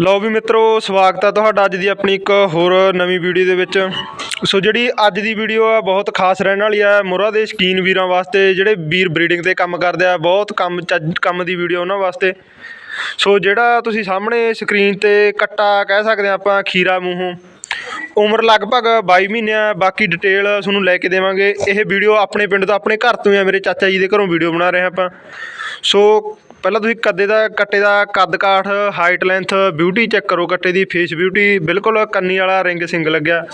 ਲਓ ਵੀ ਮਿੱਤਰੋ, ਸਵਾਗਤ ਹੈ ਤੁਹਾਡਾ ਅੱਜ ਦੀ ਆਪਣੀ ਇੱਕ ਹੋਰ ਨਵੀਂ ਵੀਡੀਓ ਦੇ ਵਿੱਚ। ਸੋ ਜਿਹੜੀ ਅੱਜ ਦੀ ਵੀਡੀਓ ਆ, ਬਹੁਤ ਖਾਸ ਰਹਿਣ ਵਾਲੀ ਆ। ਮੁਰਾ ਦੇ ਸ਼ਕੀਨ ਵੀਰਾਂ ਵਾਸਤੇ, ਜਿਹੜੇ ਵੀਰ ਬਰੀਡਿੰਗ ਤੇ ਕੰਮ ਕਰਦੇ ਆ, ਬਹੁਤ ਕੰਮ ਚੱਜ- ਕੰਮ ਦੀ ਵੀਡੀਓ ਉਹਨਾਂ ਵਾਸਤੇ। ਸੋ ਜਿਹੜਾ ਤੁਸੀਂ ਸਾਹਮਣੇ ਸਕਰੀਨ ਤੇ ਕੱਟਾ ਕਹਿ ਸਕਦੇ ਆ ਆਪਾਂ, ਖੀਰਾ, ਮੂੰਹੋਂ, ਉਮਰ ਲਗਭਗ 22 ਮਹੀਨੇ ਆ, ਬਾਕੀ ਡਿਟੇਲ ਤੁਹਾਨੂੰ ਲੈ ਕੇ ਦੇਵਾਂਗੇ। ਇਹ ਵੀਡੀਓ ਆਪਣੇ ਪਿੰਡ ਤੋਂ, ਆਪਣੇ ਘਰ ਤੋਂ ਆ, ਮੇਰੇ ਚਾਚਾ ਜੀ ਦੇ ਘਰੋਂ ਵੀਡੀਓ ਬਣਾ ਰਹੇ ਹਾਂ ਆਪਾਂ। ਸੋ ਪਹਿਲਾਂ ਤੁਸੀਂ ਕੱਦੇ ਦਾ, ਕੱਟੇ ਦਾ ਕੱਦ ਕਾਠ ਹਾਈਟ ਲੈਂਥ ਬਿਊਟੀ ਚੈੱਕ ਕਰੋ ਕੱਟੇ ਦੀ ਫੇਸ ਬਿਊਟੀ ਬਿਲਕੁਲ ਕੰਨੀ ਵਾਲਾ ਰਿੰਗ ਸਿੰਗ ਲੱਗਿਆ।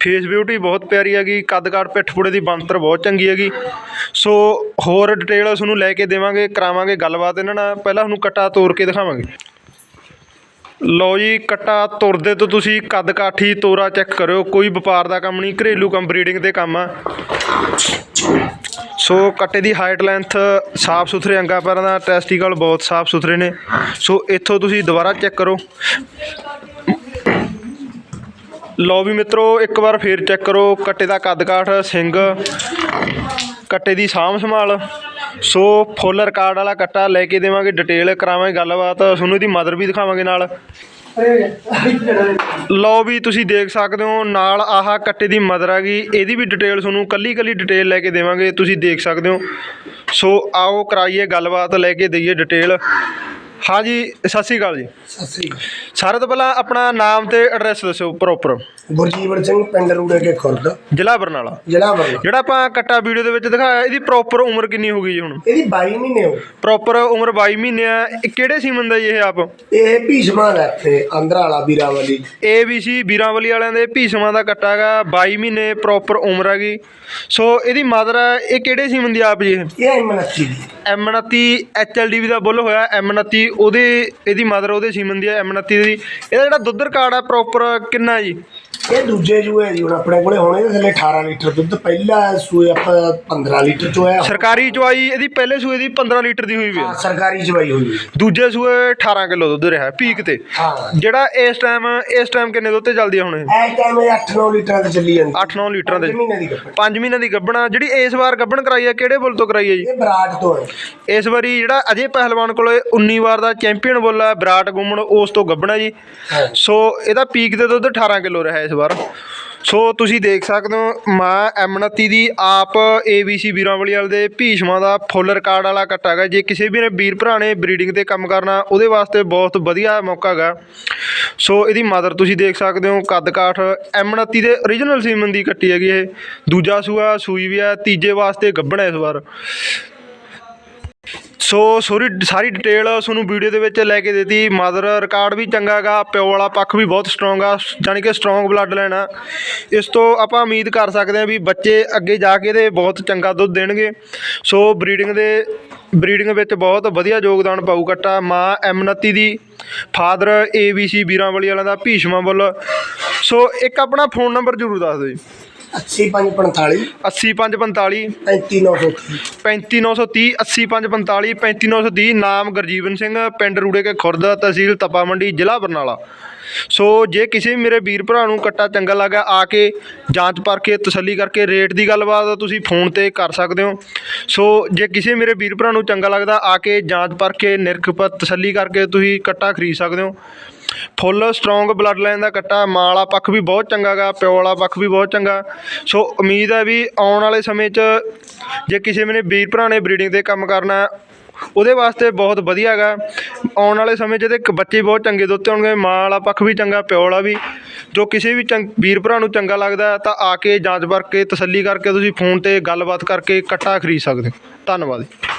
ਫੇਸ ਬਿਊਟੀ ਬਹੁਤ ਪਿਆਰੀ ਹੈਗੀ, ਕੱਦ ਕਾਠ ਪਿੱਠ ਪੁੜੇ ਦੀ ਬੰਤਰ ਬਹੁਤ ਚੰਗੀ ਹੈਗੀ। ਸੋ ਹੋਰ ਡਿਟੇਲ ਤੁਹਾਨੂੰ ਲੈ ਕੇ ਦੇਵਾਂਗੇ, ਕਰਾਵਾਂਗੇ ਗੱਲਬਾਤ ਇਹਨਾਂ ਨਾਲ। ਪਹਿਲਾਂ ਤੁਹਾਨੂੰ ਕੱਟਾ ਤੋੜ ਕੇ ਦਿਖਾਵਾਂਗੇ। ਲਓ ਜੀ, ਕੱਟਾ ਤੁਰਦੇ ਤੋਂ ਤੁਸੀਂ ਕੱਦ ਕਾਠੀ ਤੋਰਾ ਚੈੱਕ ਕਰਿਓ, ਕੋਈ ਵਪਾਰ ਦਾ ਕੰਮ ਨਹੀਂ, ਘਰੇਲੂ ਕੰਮ ਬਰੀਡਿੰਗ ਦੇ ਕੰਮ ਆ। ਸੋ ਕੱਟੇ ਦੀ ਹਾਈਟ ਲੈਂਥ ਸਾਫ਼ ਸੁਥਰੇ ਅੰਗਾ ਪੈਰਾਂ ਦਾ ਟੈਸਟੀਕਲ ਬਹੁਤ ਸਾਫ਼ ਸੁਥਰੇ ਨੇ। ਸੋ ਇੱਥੋਂ ਤੁਸੀਂ ਦੁਬਾਰਾ ਚੈੱਕ ਕਰੋ। ਲਓ ਵੀ ਮਿੱਤਰੋ, ਇੱਕ ਵਾਰ ਫੇਰ ਚੈੱਕ ਕਰੋ। ਕੱਟੇ ਦਾ ਕੱਦ ਕਾਠ ਸਿੰਘ। ਕੱਟੇ ਦੀ ਸਾਂਭ ਸੰਭਾਲ। ਸੋ ਫੁੱਲ ਰਿਕਾਰਡ ਵਾਲਾ ਕੱਟਾ, ਲੈ ਕੇ ਦੇਵਾਂਗੇ ਡਿਟੇਲ ਕਰਾਵਾਂਗੇ ਗੱਲਬਾਤ। ਤੁਹਾਨੂੰ ਇਹਦੀ ਮਦਰ ਵੀ ਦਿਖਾਵਾਂਗੇ ਨਾਲ। ਲਓ ਵੀ ਤੁਸੀਂ ਦੇਖ ਸਕਦੇ ਹੋ, ਨਾਲ ਆਹ ਕੱਟੇ ਦੀ ਮਦਰ ਆ ਗਈ। ਇਹਦੀ ਵੀ ਡਿਟੇਲ ਤੁਹਾਨੂੰ ਕੱਲੀ ਕੱਲੀ ਡਿਟੇਲ ਲੈ ਕੇ ਦੇਵਾਂਗੇ, ਤੁਸੀਂ ਦੇਖ ਸਕਦੇ ਹੋ। ਸੋ ਆਓ ਕਰਾਈਏ ਗੱਲਬਾਤ, ਲੈ ਕੇ ਦਈਏ ਡਿਟੇਲ ਹਾਂਜੀ, ਸਤਿ ਸ਼੍ਰੀ ਅਕਾਲ ਜੀ। ਸਤਿ ਸ੍ਰੀ ਅਕਾਲ। ਸਾਰਿਆਂ ਤੋਂ ਪਹਿਲਾਂ ਆਪਣਾ ਨਾਮ ਤੇ ਐਡਰੈਸ ਦੱਸੋ ਪ੍ਰੋਪਰ ਗੁਰਜੀਵਨ ਸਿੰਘ ਪਿੰਡ ਰੂੜੇ ਕੇ ਖੁਰਦ। ਜ਼ਿਲ੍ਹਾ ਬਰਨਾਲਾ। ਜ਼ਿਲ੍ਹਾ ਬਰਨਾਲਾ। ਜਿਹੜਾ ਆਪਾਂ ਕੱਟਾ ਵੀਡੀਓ ਦੇ ਵਿੱਚ ਦਿਖਾਇਆ ਇਹਦੀ ਪ੍ਰੋਪਰ ਉਮਰ ਕਿੰਨੀ ਹੋ ਗਈ ਜੀ ਹੁਣ? ਇਹਦੀ 22 ਮਹੀਨੇ ਹੋ ਪ੍ਰੋਪਰ ਉਮਰ 22 ਮਹੀਨੇ ਆ। ਇਹ ਕਿਹੜੇ ਸੀਮਨ ਦਾ ਜੀ ਇਹ ਆਪ? ਇਹ ਭੀਸ਼ਮਾ ਦਾ ਇੱਥੇ ਆਂਧਰਾ ਵਾਲਾ ਵੀਰਾਵਲੀ ABC ਵੀਰਾਂਵਲੀ ਵਾਲਿਆਂ ਦੇ ਭੀਸ਼ਮਾਂ ਦਾ ਕੱਟਾ ਹੈਗਾ 22 ਮਹੀਨੇ ਪ੍ਰੋਪਰ ਉਮਰ ਹੈਗੀ। ਸੋ ਇਹਦੀ ਮਦਰ ਇਹ ਕਿਹੜੇ ਸੀਮਨ ਦੀ ਆਪ ਜੀ ਇਹ? ਐਮਨੱਤੀ ਦੀ। M29 HLDV ਦਾ ਬੁੱਲ ਹੋਇਆ M29 ਉਹਦੇ ਇਹਦੀ ਮਦਰ ਉਹਦੇ ਸੀਮਨ ਦੀ ਹੈ M29 ਦੀ ਇਹਦਾ ਜਿਹੜਾ ਦੁੱਧ ਰਿਕਾਰਡ ਆ ਪ੍ਰੋਪਰ ਕਿੰਨਾ ਜੀ? ਇਹ ਦੂਜੇ ਜੂਏ ਜੀ ਹੁਣ ਆਪਣੇ ਕੋਲੇ ਹੁਣ ਇਹਦੇ ਥੱਲੇ 18 ਲੀਟਰ ਦੁੱਧ ਪਹਿਲਾ ਸੂਏ ਆਪਾਂ 15 ਲੀਟਰ ਚੋਂ ਆਇਆ। ਸਰਕਾਰੀ ਚਵਾਈ ਇਹਦੀ ਪਹਿਲੇ ਸੂਏ ਦੀ 15 ਲੀਟਰ ਦੀ ਹੋਈ ਵੀ ਹੈ ਹਾਂ ਸਰਕਾਰੀ ਚਵਾਈ ਹੋਈ ਹੋਈ। ਦੂਜੇ ਸੂਏ 18 ਕਿਲੋ ਦੁੱਧ ਰਿਹਾ ਪੀਕ ਤੇ। ਹਾਂ। ਜਿਹੜਾ ਇਸ ਟਾਈਮ ਇਸ ਟਾਈਮ ਕਿੰਨੇ ਦੁੱਧ ਤੇ ਚੱਲਦੀ ਆ ਹੁਣ ਇਹ? ਟਾਈਮ ਇਹ 8-9 ਲੀਟਰਾਂ ਤੇ ਚੱਲੀ ਜਾਂਦੀ। 8-9 ਲੀਟਰਾਂ ਦੇ ਪੰਜ ਮਹੀਨੇ ਦੀ ਕੱਪੜ 5 ਮਹੀਨਿਆਂ ਦੀ ਗੱਭਣਾ ਜਿਹੜੀ ਇਸ ਵਾਰ ਗੱਭਣ ਕਰਾਈ ਆ ਕਿਹੜੇ ਬੁੱਲ ਤੋਂ ਕਰਾਈ ਆ ਜੀ? ਇਹ ਬਰਾੜ ਤੋਂ ਹੈ ਇਸ ਵਾਰੀ ਜਿਹੜਾ ਅਜੇ ਪਹਿਲਵਾਨ ਕੋਲੇ 19 ਵਾਰ ਦਾ ਚੈਂਪੀਅਨ ਬੁੱਲ ਆ ਵਿਰਾਟ ਗੁੰਮਣ ਉਸ ਤੋਂ ਗੱਭਣਾ ਜੀ। ਸੋ ਇਹਦਾ ਪੀਕ ਤੇ ਦੁੱਧ 18 ਕਿਲੋ ਰਿਹਾ ਇਸ ਵਾਰ। ਸੋ ਤੁਸੀਂ ਦੇਖ ਸਕਦੇ ਹੋ, ਮਾਂ M29 ਦੀ ਆਪ ABC ਵੀਰਾਂਵਲੀ ਵਾਲੇ ਦੇ ਭੀਸ਼ਮਾਂ ਦਾ ਫੁੱਲ ਰਿਕਾਰਡ ਵਾਲਾ ਕੱਟਾ ਹੈਗਾ। ਜੇ ਕਿਸੇ ਵੀ ਨੇ ਵੀਰ ਭਰਾ ਨੇ ਬਰੀਡਿੰਗ ਤੇ ਕੰਮ ਕਰਨਾ, ਉਹਦੇ ਵਾਸਤੇ ਬਹੁਤ ਵਧੀਆ ਮੌਕਾ ਹੈਗਾ। ਸੋ ਇਹਦੀ ਮਦਰ ਤੁਸੀਂ ਦੇਖ ਸਕਦੇ ਹੋ, ਕੱਦ ਕਾਠ M29 ਦੇ origignal ਸੀਮਨ ਦੀ ਕੱਟੀ ਹੈਗੀ ਇਹ। ਦੂਜਾ ਸੂਆ ਸੂਈ ਵੀ ਹੈ, ਤੀਜੇ ਵਾਸਤੇ ਗੱਭਣ ਹੈ ਇਸ ਵਾਰ। ਸੋ ਸੋਰੀ, ਸਾਰੀ ਡਿਟੇਲ ਤੁਹਾਨੂੰ ਵੀਡੀਓ ਦੇ ਵਿੱਚ ਲੈ ਕੇ ਦਿੱਤੀ। ਮਦਰ ਰਿਕਾਰਡ ਵੀ ਚੰਗਾ ਗਾ ਪਿਓ ਵਾਲਾ ਪੱਖ ਵੀ ਬਹੁਤ ਸਟਰੋਂਗ ਆ, ਜਾਣੀ ਕਿ ਸਟਰੋਂਗ ਬਲੱਡ ਲਾਈਨ ਆ ਇਸ ਤੋਂ ਆਪਾਂ ਉਮੀਦ ਕਰ ਸਕਦੇ ਹਾਂ ਵੀ ਬੱਚੇ ਅੱਗੇ ਜਾ ਕੇ ਇਹਦੇ ਬਹੁਤ ਚੰਗਾ ਦੁੱਧ ਦੇਣਗੇ। ਸੋ ਬਰੀਡਿੰਗ ਦੇ ਬਰੀਡਿੰਗ ਵਿੱਚ ਬਹੁਤ ਵਧੀਆ ਯੋਗਦਾਨ ਪਾਊ ਕੱਟਾ ਮਾਂ M29 ਦੀ ਫਾਦਰ ABC ਵੀਰਾਂਵਲੀ ਵਾਲਿਆਂ ਦਾ ਭੀਸ਼ਮਾ ਬੁੱਲ ਸੋ ਇੱਕ ਆਪਣਾ ਫੋਨ ਨੰਬਰ ਜ਼ਰੂਰ ਦੱਸ ਦਿਓ ਜੀ। 8545 8545 35930 35930 80545 35930 ਨਾਮ ਗੁਰਜੀਵਨ ਸਿੰਘ ਪਿੰਡ ਰੂੜੇ ਕੇ ਖੁਰਦ ਤਹਿਸੀਲ ਤਪਾ ਮੰਡੀ ਜ਼ਿਲ੍ਹਾ ਬਰਨਾਲਾ। ਸੋ ਜੇ ਕਿਸੇ ਵੀ ਮੇਰੇ ਵੀਰ ਭਰਾ ਨੂੰ ਕੱਟਾ ਚੰਗਾ ਲੱਗਾ ਆ ਕੇ ਜਾਂਚ ਪਰਖੇ ਤਸੱਲੀ ਕਰਕੇ ਰੇਟ ਦੀ ਗੱਲਬਾਤ ਤੁਸੀਂ ਫੋਨ ਤੇ ਕਰ ਸਕਦੇ ਹੋ। ਸੋ ਜੇ ਕਿਸੇ ਮੇਰੇ ਵੀਰ ਭਰਾ ਨੂੰ ਚੰਗਾ ਲੱਗਦਾ ਆ ਕੇ ਜਾਂਚ ਪਰਖੇ ਨਿਰਖ ਪ ਤਸੱਲੀ ਕਰਕੇ ਤੁਸੀਂ ਕੱਟਾ ਖਰੀਦ ਸਕਦੇ ਹੋ। ਫੁੱਲ ਸਟਰੋਂਗ ਬਲੱਡ ਲਾਈਨ ਦਾ ਕੱਟਾ ਮਾਂ ਵਾਲਾ ਪੱਖ ਵੀ ਬਹੁਤ ਚੰਗਾ ਗਾ, ਪਿਓ ਵਾਲਾ ਪੱਖ ਵੀ ਬਹੁਤ ਚੰਗਾ। ਸੋ ਉਮੀਦ ਹੈ ਵੀ ਆਉਣ ਵਾਲੇ ਸਮੇਂ 'ਚ ਜੇ ਕਿਸੇ ਨੇ ਵੀਰ ਭਰਾ ਨੇ ਬਰੀਡਿੰਗ ਦੇ ਕੰਮ ਕਰਨਾ, ਉਹਦੇ ਵਾਸਤੇ ਬਹੁਤ ਵਧੀਆ ਹੈਗਾ ਆਉਣ ਵਾਲੇ ਸਮੇਂ 'ਚ ਇਹਦੇ ਬੱਚੇ ਬਹੁਤ ਚੰਗੇ ਦੁੱਧ ਹੋਣਗੇ ਮਾਂ ਵਾਲਾ ਪੱਖ ਵੀ ਚੰਗਾ, ਪਿਓ ਵਾਲਾ ਵੀ। ਜੋ ਕਿਸੇ ਵੀ ਚੰਗ ਵੀਰ ਭਰਾ ਨੂੰ ਚੰਗਾ ਲੱਗਦਾ, ਤਾਂ ਆ ਕੇ ਜਾਂਚ ਪਰਖ ਕੇ ਤਸੱਲੀ ਕਰਕੇ ਤੁਸੀਂ ਫੋਨ ਤੇ ਗੱਲਬਾਤ ਕਰਕੇ ਕੱਟਾ ਖਰੀਦ ਸਕਦੇ ਹੋ। ਧੰਨਵਾਦ ਜੀ।